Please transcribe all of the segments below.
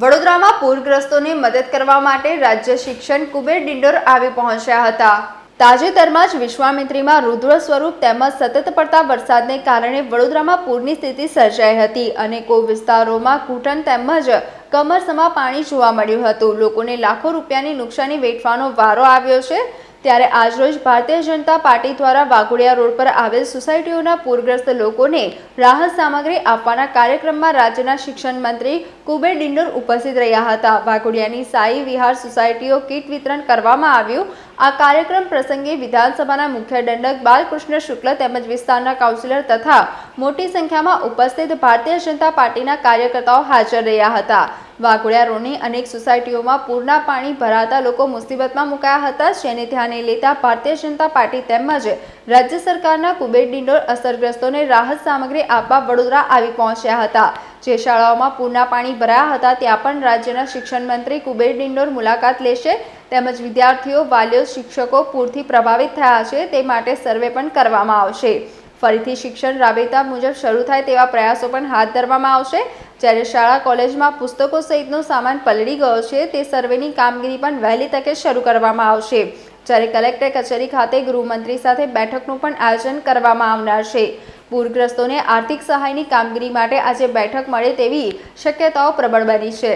વડોદરામાં પૂરગ્રસ્તોને મદદ કરવા માટે રાજ્ય શિક્ષણ કુબેર ડિંડોર આવી પહોંચ્યા હતા. તાજેતરમાં જ વિશ્વામિત્રીમાં રુદ્ર સ્વરૂપ તેમજ સતત પડતા વરસાદને કારણે વડોદરામાં પૂરની સ્થિતિ સર્જાઈ હતી અને કો વિસ્તારોમાં ઘૂંટણ તેમજ કમરસમાં પાણી જોવા મળ્યું હતું. લોકોને લાખો રૂપિયાની નુકસાની વેઠવાનો વારો આવ્યો છે. ત્યારે આજરોજ ભારતીય જનતા પાર્ટી દ્વારા વાઘોડિયા રોડ પર આવેલ સોસાયટીઓના પૂરગ્રસ્ત લોકોને રાહત સામગ્રી આપવાના કાર્યક્રમમાં રાજ્યના શિક્ષણ મંત્રી કુબેર ડિંડોર ઉપસ્થિત રહ્યા હતા. વાઘોડિયાની સાઈ વિહાર સોસાયટીઓ કીટ વિતરણ કરવામાં આવ્યું. આ કાર્યક્રમ પ્રસંગે વિધાનસભાના મુખ્ય દંડક બાલકૃષ્ણ શુક્લ તેમજ વિસ્તારના કાઉન્સિલર તથા મોટી સંખ્યામાં ઉપસ્થિત ભારતીય જનતા પાર્ટીના કાર્યકર્તાઓ હાજર રહ્યા હતા. વાઘોડિયા રોડની અનેક સોસાયટીઓમાં પૂરના પાણી ભરાતા લોકો મુસીબતમાં મુકાયા હતા. જેને ધ્યાને લેતા ભારતીય જનતા પાર્ટી તેમજ રાજ્ય સરકારના કુબેર ડિંડોર અસરગ્રસ્તોને રાહત સામગ્રી આપવા વડોદરા આવી પહોંચ્યા હતા. જે શાળાઓમાં પૂરના પાણી ભરાયા હતા, ત્યાં પણ રાજ્યના શિક્ષણ મંત્રી કુબેર ડિંડોર મુલાકાત લેશે. તેમજ વિદ્યાર્થીઓ, વાલીઓ, શિક્ષકો પૂરથી પ્રભાવિત થયા છે, તે માટે સર્વે પણ કરવામાં આવશે. ફરીથી શિક્ષણ રાબેતા મુજબ શરૂ થાય તેવા પ્રયાસો પણ હાથ ધરવામાં આવશે. જ્યારે શાળા કોલેજમાં પુસ્તકો સહિતનો સામાન પલળી ગયો છે, તે સર્વેની કામગીરી પણ વહેલી તકે શરૂ કરવામાં આવશે. જ્યારે કલેક્ટર કચેરી ખાતે ગૃહમંત્રી સાથે બેઠકનું પણ આયોજન કરવામાં આવનાર છે. પૂરગ્રસ્તોને આર્થિક સહાયની કામગીરી માટે આજે બેઠક મળે તેવી શક્યતાઓ પ્રબળ બની છે.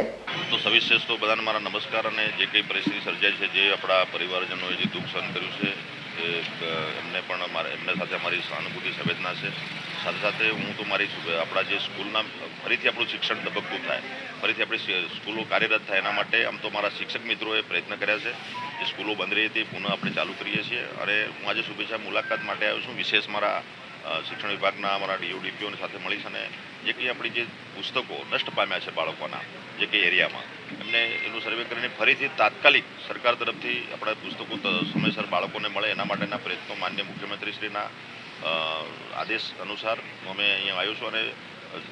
તો સવિશેષ બધાને મારા નમસ્કાર અને જે કંઈ પરિસ્થિતિ સર્જાઈ છે, જે આપણા પરિવારજનોએ જે દુઃખ સહન કર્યું છે એમને પણ એમને સાથે અમારી સહાનુભૂતિ સંવેદના છે. સાથે સાથે હું તો મારી આપણા જે સ્કૂલના, ફરીથી આપણું શિક્ષણ ધબકતું થાય. ફરીથી આપણી સ્કૂલો કાર્યરત થાય એના માટે આમ તો મારા શિક્ષક મિત્રોએ પ્રયત્ન કર્યા છે જે સ્કૂલો બંધ રહી હતી પુનઃ આપણે ચાલુ કરીએ છીએ. અને હું આજે શુભેચ્છા મુલાકાત માટે આવ્યો છું. વિશેષ મારા શિક્ષણ વિભાગના અમારા ડીઓડીપીઓની સાથે મળીશ અને જે કંઈ આપણી જે પુસ્તકો નષ્ટ પામ્યા છે બાળકોના, જે કંઈ એરિયામાં, એમને એનું સર્વે કરીને ફરીથી તાત્કાલિક સરકાર તરફથી આપણા પુસ્તકો સમયસર બાળકોને મળે, એના માટેના પ્રયત્નો માન્ય મુખ્યમંત્રીશ્રીના આદેશ અનુસાર અમે અહીંયા આવ્યો છું અને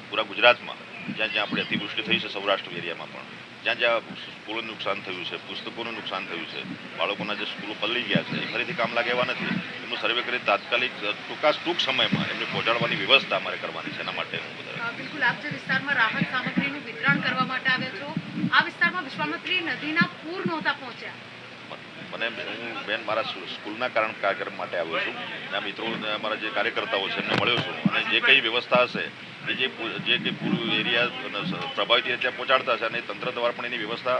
પૂરા ગુજરાતમાં જ્યાં જ્યાં આપણે અતિવૃષ્ટિ થઈ છે સૌરાષ્ટ્ર એરિયામાં પણ, જ્યાં જ્યાં સ્કૂલોનું નુકસાન થયું છે, પુસ્તકોનું નુકસાન થયું છે, બાળકોના જે સ્કૂલો પલળી ગયા છે, એ ફરીથી કામ લાગે એવા નથી. એમનું સર્વે કરી તાત્કાલિક ટૂંકા ટૂંક સમયમાં એમને પહોંચાડવાની વ્યવસ્થા અમારે કરવાની છે એના માટે હું બધા બિલકુલ. આપ જે વિસ્તારમાં રાહત સામગ્રીનું વિતરણ કરવા માટે આવ્યા છો આ વિસ્તારમાં વિશ્વામિત્રી નદીના પૂર નહોતા પહોંચ્યા. મને હું બેન મારા સ્કૂ- સ્કૂલના કારણ કાર્યક્રમ માટે આવ્યો છું. અને મિત્રો અમારા જે કાર્યકર્તાઓ છે એમને મળ્યો છું. અને જે કંઈ વ્યવસ્થા હશે જે જે કંઈ પૂરું એરિયા પ્રભાવિત એરિયા ત્યાં પહોંચાડતા હશે અને તંત્ર દ્વારા પણ એની વ્યવસ્થા